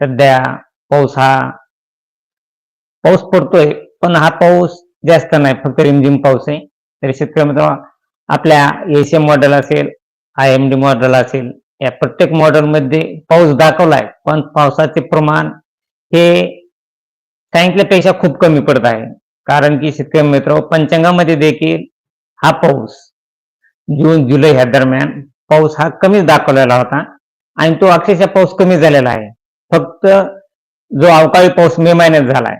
सध्या पाऊस हा पाऊस पडतोय पण हा पाऊस जास्त नाही फक्त रिमझिम पाऊस आहे. तरी शेतकरी मित्र आपल्या एशिया मॉडेल असेल आय एम डी मॉडेल असेल या प्रत्येक मॉडेल मध्ये पाऊस दाखवलाय पण पावसाचे प्रमाण हे सांगितल्यापेक्षा खूप कमी पडत आहे. कारण की शेतकरी मित्र पंचांगामध्ये देखील हा पाऊस जून जुलै ह्या दरम्यान पाऊस हा कमीच दाखवलेला होता. आणि तो अक्षरशः पाऊस कमी झालेला आहे. फक्त जो अवकाळी पाऊस मे महिन्यात झालाय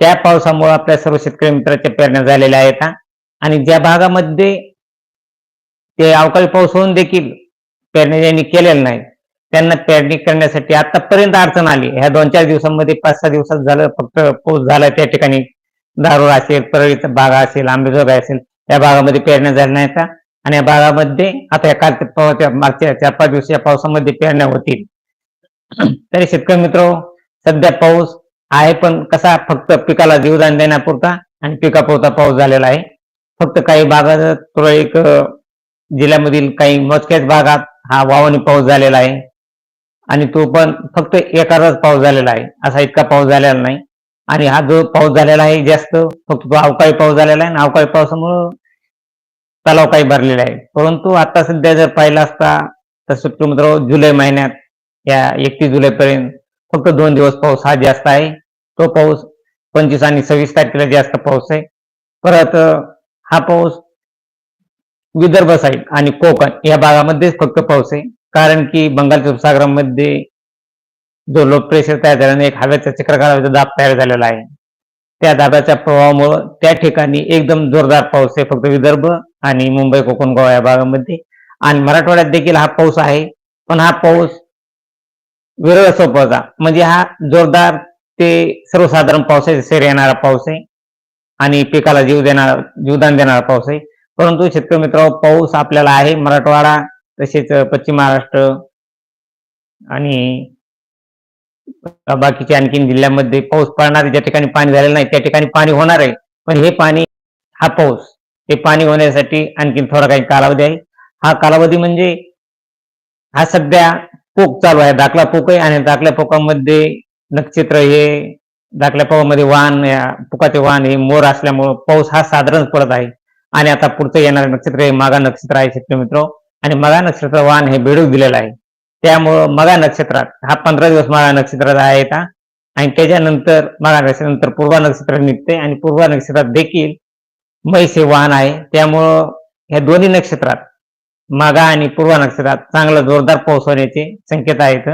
त्या पावसामुळे आपल्या सर्व शेतकरी मित्राच्या पेरण्या झालेल्या आहेत आणि ज्या भागामध्ये ते अवकाळी पाऊस होऊन देखील पेरणी ज्यांनी केलेलं नाही त्यांना पेरणी करण्यासाठी आतापर्यंत अडचण आली. ह्या दोन चार दिवसांमध्ये पाच सहा दिवसात झालं फक्त पाऊस झाला त्या ठिकाणी. दारूळ असेल परळीचा बागा असेल आंबेजोगाई असेल त्या भागामध्ये पेरण्या झाल्या नाहीत आणि या भागामध्ये आता या काल मागच्या चार पाच दिवस या पावसामध्ये पेरण्या होतील. तरी शेतकरी मित्र सध्या पाऊस आहे पण कसा फक्त पिकाला जीवदान देण्यापुरता आणि पिकापुरता पाऊस झालेला आहे. फक्त काही भागात तुरळक जिल्ह्यामधील काही मोजक्याच भागात हा वावणी पाऊस झालेला आहे. आणि तो पण फक्त एकाच पाऊस झालेला आहे असा इतका पाऊस झालेला नाही. आणि हा जो पाऊस झालेला आहे जास्त फक्त तो अवकाळी पाऊस झालेला आहे आणि अवकाळी पावसामुळं तलाव काही भरलेला आहे. परंतु आता सध्या जर पाहिला असता तर सुट्टीमित्र जुलै महिन्यात या एकतीस जुलैपर्यंत फक्त दोन दिवस पाऊस हा जास्त आहे. तो पाऊस पंचवीस आणि सव्वीस तारखेला जास्त पाऊस आहे. परत हा पाऊस विदर्भ साईड आणि कोकण या भागामध्येच फक्त पाऊस आहे. कारण की बंगालच्या उपसागरामध्ये जो लो प्रेशर तयार झाल्याने एक हव्याचा चक्रकाराचा दाब तयार झालेला आहे. त्या दाबाच्या प्रभावामुळं त्या ठिकाणी एकदम जोरदार पाऊस आहे फक्त विदर्भ आणि मुंबई कोकण गोवा या भागामध्ये. आणि मराठवाड्यात देखील हा पाऊस आहे. पण हा पाऊस विरळ स्वरूपाचा म्हणजे हा जोरदार ते सर्वसाधारण पावसाचे सैर येणारा पाऊस आहे आणि पिकाला जीव देणार जीवदान देणारा पाऊस आहे. परंतु शेतकरी मित्र पाऊस आपल्याला आहे मराठवाडा तसेच पश्चिम महाराष्ट्र आणि बाकीच्या आणखीन जिल्ह्यामध्ये पाऊस पडणार ज्या ठिकाणी पाणी झालेलं नाही त्या ठिकाणी पाणी होणार आहे. पण हे पाणी हा पाऊस हे पाणी होण्यासाठी आणखीन थोडा काही कालावधी आहे. हा कालावधी म्हणजे हा सध्या पोक चालू आहे. दाखला पोक आहे आणि दाखल्या पोकामध्ये नक्षत्र हे दाखल्या पोकामध्ये वाहन या पुकाचे वाहन हे मोर असल्यामुळं पाऊस हा साधारण पडत आहे. आणि आता पुढचं येणारे नक्षत्र हे मागा नक्षत्र आहे शेतकरी मित्र. आणि मगा नक्षत्र वाहन हे बेडूक दिलेलं आहे. त्यामुळं मगा नक्षत्रात हा पंधरा दिवस मगा नक्षत्रात आहे आणि त्याच्यानंतर मगा नक्षत्रानंतर पूर्वा नक्षत्र निघते आणि पूर्वा नक्षत्रात देखील मैस हे वाहन आहे. त्यामुळं ह्या दोन्ही नक्षत्रात मागा आणि पूर्वा नक्षत्रात चांगला जोरदार पाऊस होण्याचे संकेत आहेत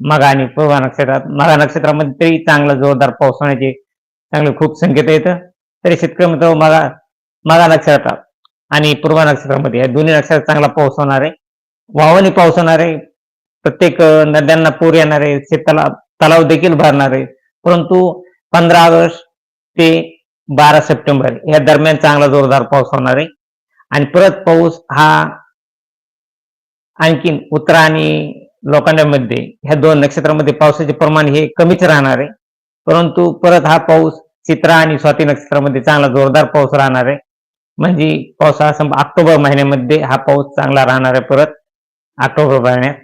मगा आणि पूर्वा नक्षत्रात मगा नक्षत्रामध्ये तरी चांगला जोरदार पाऊस होण्याचे चांगले खूप संकेत आहेत तरी शेतकरी मित्र मगा मगा नक्षत्रात आणि पूर्वा नक्षत्रामध्ये या दोन्ही नक्षत्रात चांगला पाऊस होणार आहे. वाहवणी पाऊस होणार आहे. प्रत्येक नद्यांना पूर येणार आहे. शेततलाव तलाव देखील भरणार आहे. परंतु पंधरा ऑगस्ट ते बारा सप्टेंबर या दरम्यान चांगला जोरदार पाऊस होणार आहे. आणि परत पाऊस हा आणखीन उत्तर आणि लोखंडामध्ये ह्या दोन नक्षत्रामध्ये पावसाचे प्रमाण हे कमीच राहणार आहे. परंतु परत हा पाऊस चित्रा आणि स्वाती नक्षत्रामध्ये चांगला जोरदार पाऊस राहणार आहे. म्हणजे पाऊस हा ऑक्टोबर महिन्यामध्ये हा पाऊस चांगला राहणार आहे परत ऑक्टोबर महिन्यात.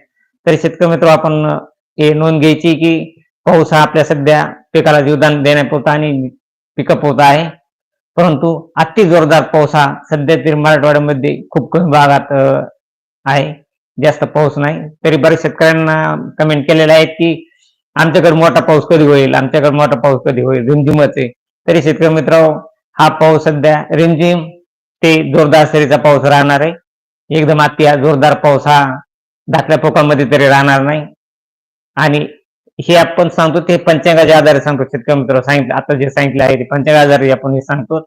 तरी शेतकरी मित्र आपण हे नोंद घ्यायची की पाऊस हा आपल्या सध्या पिकाला जीवदान देण्यापुरता आणि पिकापुरता आहे. परंतु अति जोरदार पाऊस हा सध्या तरी मराठवाड्यामध्ये खूप कमी भागात आहे. जास्त पाऊस नाही. तरी बऱ्याच शेतकऱ्यांना कमेंट केलेले आहेत की आमच्याकडे मोठा पाऊस कधी होईल? आमच्याकडे मोठा पाऊस कधी होईल? रिमझिमच आहे. तरी शेतकरी मित्र हा पाऊस सध्या रिमझिम ते जोरदार सरीचा पाऊस राहणार आहे. एकदम अति जोरदार पाऊस हा धाकल्या पोकामध्ये तरी राहणार नाही. आणि हे आपण सांगतो ते पंचांगाच्या आधारे सांगतो. शेतकरी मित्र सांगितलं आता जे सांगितलं आहे ते पंचांगा आधारे आपण हे सांगतो.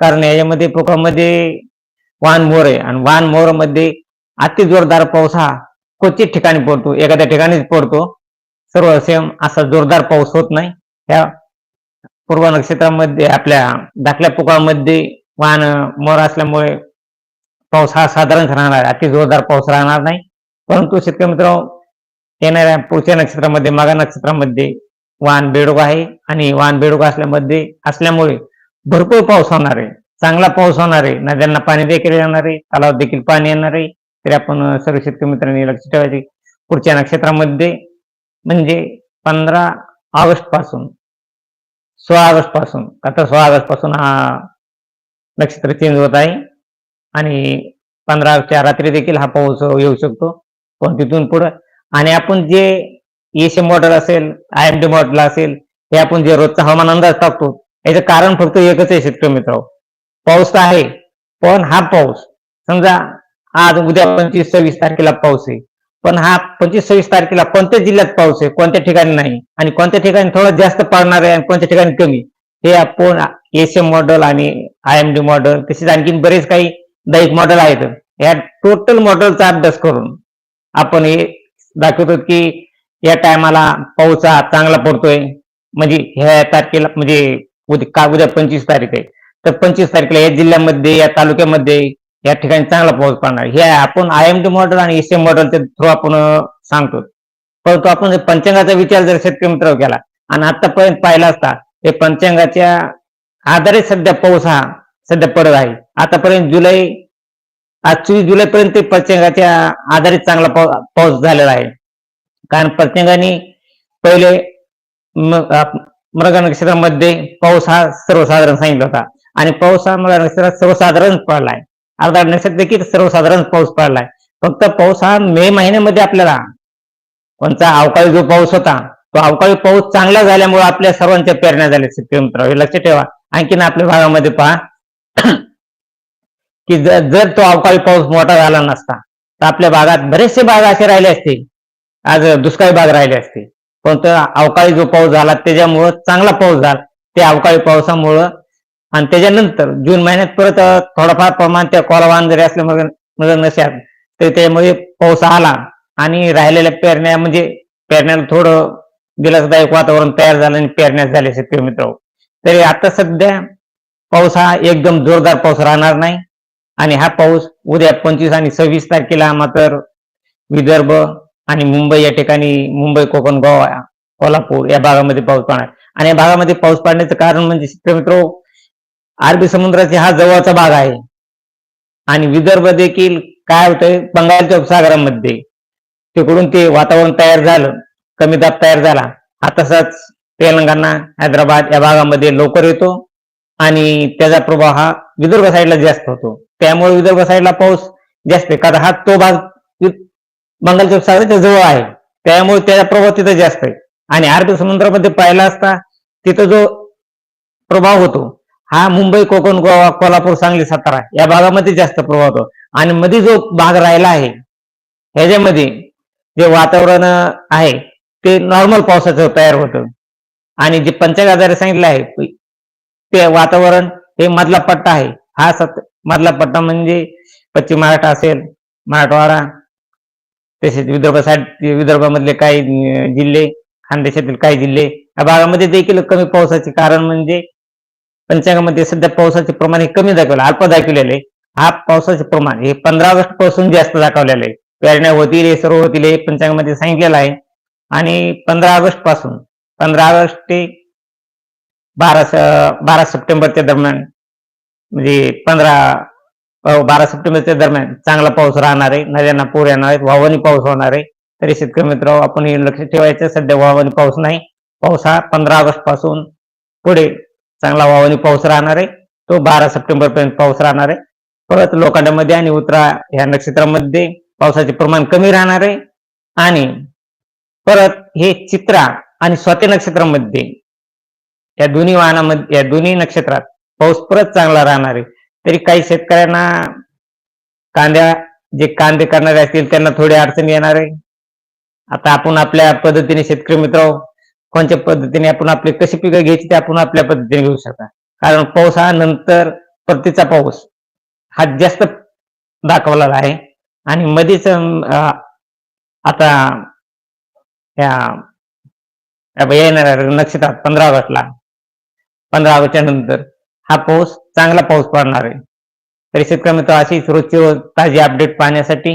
कारण याच्यामध्ये पोकामध्ये वाहन मोर आहे. आणि वाहन मोरमध्ये अति जोरदार पाऊस हा क्वचित ठिकाणी पडतो. एखाद्या ठिकाणीच पडतो. सर्व सेम असा जोरदार पाऊस होत नाही. ह्या पूर्व नक्षत्रामध्ये आपल्या धाकल्या पुकामध्ये वाहन मोर असल्यामुळे पाऊस हा साधारण राहणार अति जोरदार पाऊस राहणार नाही. परंतु शेतकरी मित्र येणाऱ्या पुढच्या नक्षत्रामध्ये मागा नक्षत्रामध्ये वाहन बेडूक आहे आणि वाहन बेडूक असल्यामध्ये असल्यामुळे भरपूर पाऊस होणार आहे. चांगला पाऊस होणार आहे. नद्यांना पाणी देखील येणार आहे. तलाव देखील पाणी येणार आहे. तरी आपण सर्व शेतकरी मित्रांनी लक्ष ठेवायचे पुढच्या नक्षत्रामध्ये म्हणजे पंधरा ऑगस्टपासून सोळा ऑगस्टपासून आता सोळा ऑगस्टपासून हा नक्षत्र चेंज होत आहे. आणि पंधरा ऑगस्टच्या रात्री देखील हा पाऊस येऊ शकतो. पण तिथून पुढं आणि आपण जे एशियन मॉडेल असेल आय एम डी मॉडेल असेल हे आपण जे रोजचा हवामान अंदाज टाकतो याचं कारण फक्त एकच आहे शेतकरी मित्र पाऊस तर आहे पण हा पाऊस समजा आज उद्या पंचवीस सव्वीस तारखेला पाऊस आहे. पण हा पंचवीस सव्वीस तारखेला कोणत्या जिल्ह्यात पाऊस आहे कोणत्या ठिकाणी नाही? आणि कोणत्या ठिकाणी थोडं जास्त पडणार आहे आणि कोणत्या ठिकाणी कमी? हे आपण एशियन मॉडेल आणि आय एम डी मॉडेल तसेच आणखी बरेच काही दैहिक मॉडेल आहेत. या टोटल मॉडेलचा अभ्यास करून आपण हे दाखवतो की या टायमाला पाऊस हा चांगला पडतोय. म्हणजे ह्या तारखेला म्हणजे उद्या का उद्या पंचवीस तारीख आहे. तर पंचवीस तारखेला या जिल्ह्यामध्ये या तालुक्यामध्ये या ठिकाणी चांगला पाऊस पडणार. हे आपण आय एम टी मॉडेल आणि एस एम मॉडेलच्या थ्रू आपण सांगतो. परंतु आपण पंचांगाचा विचार जर शेतकरी मित्र केला आणि आतापर्यंत पाहिला असता ते पंचांगाच्या आधारे सध्या पाऊस हा सध्या पडत आहे. आतापर्यंत जुलै आज चोवीस जुलैपर्यंत ते पंचांगाच्या आधारित चांगला पाऊस झालेला आहे. कारण पंचांगाने पहिले मृग नक्षत्रामध्ये पाऊस हा सर्वसाधारण सांगितला होता. आणि पाऊस हा मृग नक्षत्रात सर्वसाधारण पडलाय अर्धा नैसर्गिक देखील सर्वसाधारण पाऊस पडलाय. फक्त पाऊस हा मे महिन्यामध्ये आपल्याला कोणता अवकाळी जो पाऊस होता तो अवकाळी पाऊस चांगला झाल्यामुळे आपल्या सर्वांच्या पेरण्या झाल्या. शेतकरी मित्र हे लक्षात ठेवा. आणखीन आपल्या भागामध्ये पहा. की जर जर तो अवकाळी पाऊस मोठा झाला नसता तर आपल्या भागात बरेचसे भाग असे राहिले असते. आज दुष्काळी भाग राहिले असते. पण तो अवकाळी जो पाऊस झाला त्याच्यामुळं चांगला पाऊस झाला. ते अवकाळी पावसामुळं आणि त्याच्यानंतर जून महिन्यात परत थोडंफार प्रमाण त्या कोलावान जरी असल्यामुळे मग नशात तर त्याच्यामध्ये पाऊस आला आणि राहिलेल्या पेरण्या म्हणजे पेरण्याला थोडं दिलासदायक वातावरण तयार झालं आणि पेरण्यास झाल्या शेतकरी मित्र तरी आता सध्या पाऊस हा एकदम जोरदार पाऊस राहणार नाही. आणि हा पाऊस उद्या पंचवीस आणि सव्वीस तारखेला मात्र विदर्भ आणि मुंबई या ठिकाणी मुंबई कोकण गोवा कोल्हापूर या भागामध्ये पाऊस पडणार. आणि या भागामध्ये पाऊस पडण्याचं कारण म्हणजे शेतकरी मित्र अरबी समुद्राचा हा जवळचा भाग आहे. आणि विदर्भ देखील काय होतंय? बंगालच्या उपसागरामध्ये. तिकडून ते वातावरण तयार झालं. कमी दाब तयार झाला. हा तसाच तेलंगणा हैदराबाद या भागामध्ये लवकर येतो. आणि त्याचा प्रभाव हा विदर्भ साईडला जास्त होतो. त्यामुळे विदर्भ साईडला पाऊस जास्त आहे. कारण हा तो भाग बंगालच्या उपसागराच्या जवळ आहे. त्यामुळे त्याचा प्रभाव तिथं जास्त आहे. आणि अरबी समुद्रामध्ये पाहिला असता तिथं जो प्रभाव होतो हा मुंबई कोकण गोवा कोल्हापूर सांगली सातारा या भागामध्ये जास्त प्रभाव होतो. आणि मध्ये जो भाग राहिला आहे ह्याच्यामध्ये जे वातावरण आहे ते नॉर्मल पावसाचं तयार होतं. आणि जे पंचांगाद्वारे सांगितलं आहे ते वातावरण हे मधला पट्टा आहे. हा सत मधला पट्टा म्हणजे पश्चिम महाराष्ट्र असेल मराठवाडा तसेच विदर्भ साईड विदर्भामधले काही जिल्हे खानदेशातील काही जिल्हे या भागामध्ये देखील कमी पावसाचे कारण म्हणजे पंचांगामध्ये सध्या पावसाचे प्रमाण हे कमी दाखवलं. अल्प दाखवलेलं आहे. हा पावसाचे प्रमाण हे पंधरा ऑगस्टपासून जास्त दाखवलेलं आहे. पेरण्या होतील हे सर्व होतील हे पंचांगामध्ये सांगितलेलं आहे. आणि पंधरा ऑगस्टपासून पंधरा ऑगस्ट ते बारा बारा सप्टेंबरच्या दरम्यान म्हणजे पंधरा बारा सप्टेंबरच्या दरम्यान चांगला पाऊस राहणार आहे. नद्यांना पूर येणार आहेत. वावणी पाऊस होणार आहे. तरी शेतकरी मित्र आपण हे लक्ष ठेवायचं. सध्या वावणी पाऊस नाही. पाऊस हा पंधरा ऑगस्टपासून पुढे चांगला वावणी पाऊस राहणार आहे. तो बारा सप्टेंबर पर्यंत पाऊस राहणार आहे. परत लोखंडामध्ये आणि उतरा ह्या नक्षत्रामध्ये पावसाचे प्रमाण कमी राहणार आहे. आणि परत हे चित्रा आणि स्वाती नक्षत्रामध्ये या दोन्ही वाहनामध्ये या दोन्ही नक्षत्रात पाऊस परत चांगला राहणार आहे. तरी काही शेतकऱ्यांना कांद्या जे कांदे करणारे असतील त्यांना थोडी अडचण येणार आहे. आता आपण आपल्या पद्धतीने शेतकरी मित्र कोणत्या पद्धतीने आपण आपली कशी पिकं घ्यायची ते आपण आपल्या पद्धतीने घेऊ शकता. कारण पाऊस हा नंतर परतीचा पाऊस हा जास्त दाखवलेला आहे. आणि मध्येच आता या येणाऱ्या नक्षत्रात पंधरा ऑगस्टला पंधरा ऑगस्टच्या नंतर हा पाऊस चांगला पाऊस पडणार आहे. तरी शेतकरी तो अशीच रोजची रोज ताजी अपडेट पाहण्यासाठी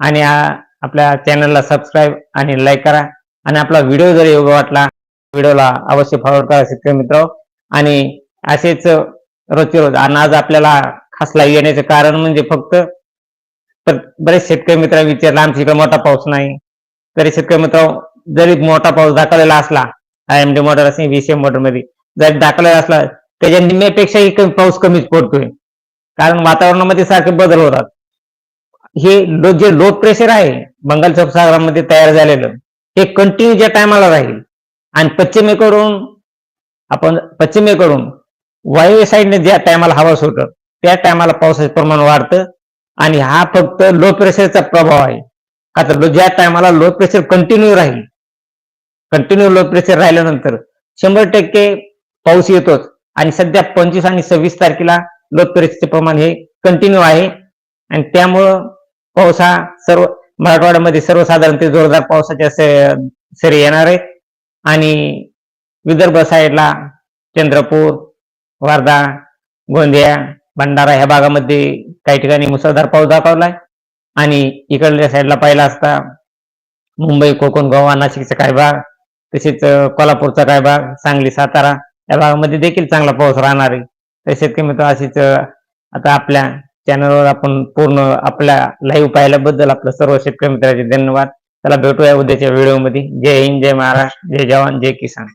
आणि आपल्या चॅनलला सबस्क्राईब आणि लाईक करा. आणि आपला व्हिडिओ जर योग्य वाटला व्हिडिओला अवश्य फॉरवर्ड करा शेतकरी मित्र. आणि असेच रोजचे रोज आणि आज आपल्याला खास लाईव्ह येण्याचे कारण म्हणजे फक्त तर बरेच शेतकरी मित्र विचारला आमच्या इकडे मोठा पाऊस नाही. तरी शेतकरी मित्र जरी मोठा पाऊस दाखवलेला असला आय एम डी मोटर असेल व्हीसीएम मोटरमध्ये जरी दाखवलेला असला त्याच्या निम्म्यापेक्षाही कमी पाऊस कमीच पडतोय. कारण वातावरणामध्ये सारखे बदल होतात. हे लो जे लो प्रेशर आहे बंगालच्या उपसागरामध्ये तयार झालेलं हे कंटिन्यू ज्या टायमाला राहील. आणि पश्चिमेकडून आपण पश्चिमेकडून वायव्य साईडने ज्या टायमाला हवा सुटत त्या टायमाला पावसाचं प्रमाण वाढतं. आणि हा फक्त लो प्रेशरचा प्रभाव आहे. आता ज्या टायमाला लो प्रेशर कंटिन्यू राहील कंटिन्यू लो प्रेशर राहिल्यानंतर शंभर टक्के पाऊस येतोच. आणि सध्या पंचवीस आणि सव्वीस तारखेला लो प्रेशरचे प्रमाण हे कंटिन्यू आहे. आणि त्यामुळं पाऊस हा सर्व मराठवाड्यामध्ये सर्वसाधारणते जोरदार पावसाच्या सरी येणार आहेत आणि विदर्भ साईडला चंद्रपूर वर्धा गोंदिया भंडारा ह्या भागामध्ये काही ठिकाणी मुसळधार पाऊस दाखवलाय. आणि इकडल्या साईडला पाहिला असता मुंबई कोकण गोवा नाशिकचा काही भाग तसेच कोल्हापूरचा काही भाग सांगली सातारा या भागामध्ये देखील चांगला पाऊस राहणार आहे. तर शेतकरी मित्र अशीच आता आपल्या चॅनलवर आपण पूर्ण आपल्या लाईव्ह पाहिल्याबद्दल आपलं सर्व शेतकरी मित्राचे धन्यवाद. त्याला भेटूया उद्याच्या व्हिडिओमध्ये जय हिंद जय महाराष्ट्र जय जवान जय किसान.